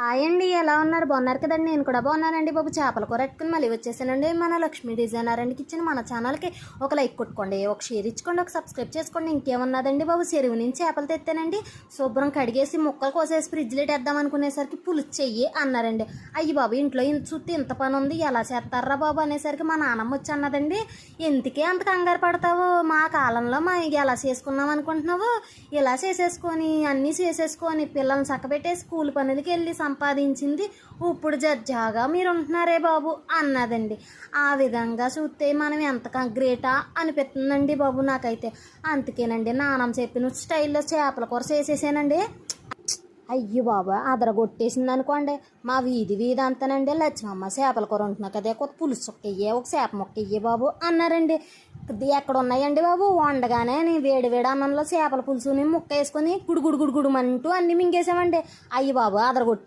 Hi అండి ఎలా ఉన్నారు? బాగున్నారు కదండి. నేను కూడా బాగున్నానండి బాబు. చేపల కూర ఎట్టుకుని మళ్ళీ వచ్చేసానండి. మన లక్ష్మీ డిజైనర్ అండి కిచెన్ మన ఛానల్కి ఒక లైక్ కొట్టుకోండి ఒక షేర్ ఇచ్చుకోండి ఒక సబ్స్క్రైబ్ చేసుకోండి. ఇంకేమన్నదండి బాబు? చెరువు నుంచి చేపలు తెత్తానండి. శుభ్రం కడిగేసి ముక్కలు కోసేసి ఫ్రిడ్జ్లో వేద్దాం అనుకునేసరికి పులుసు చెయ్యి అన్నారండి. అయ్యి బాబు ఇంట్లో ఇంత చుట్టూ ఇంత పని ఉంది. ఎలా చేస్తారా బాబు అనేసరికి మా నాన్నమ్మ వచ్చి అన్నదండి. ఎందుకే అంత కంగారు పడతావు? మా కాలంలో మా ఎలా చేసుకున్నాం అనుకుంటున్నావు? ఇలా చేసేసుకొని అన్నీ చేసేసుకొని పిల్లల్ని చక్కబెట్టేసి స్కూల్ పనులకి వెళ్ళి సంపాదించింది. ఇప్పుడు జడ్జాగా మీరు ఉంటున్నారే బాబు అన్నదండి. ఆ విధంగా చూస్తే మనం ఎంత గ్రేటా అనిపిస్తుందండి బాబు నాకైతే. అందుకేనండి నానమ్మ చెప్పిన స్టైల్లో చేపల కూర చేసేసానండి. అయ్యో బాబా అదరగొట్టేసింది అనుకోండి. మా వీధి వీధి అంతానండి. లక్ష్మమ్మ చేపల కూర ఉంటున్నా కదా కొత్త పులుసు మొక్క ఇయ్యే ఒక చేప మొక్క ఇయ్యే బాబు అన్నారండి. ఇది ఎక్కడ ఉన్నాయండి బాబు? వండగానే నేను వేడి వేడి అన్నంలో చేపల పులుసుని ముక్క వేసుకొని గుడుగుడు గుడు గుడు గుడుమంటూ అన్ని మింగేసామండి. అయ్యి బాబు అదరగొట్టేసి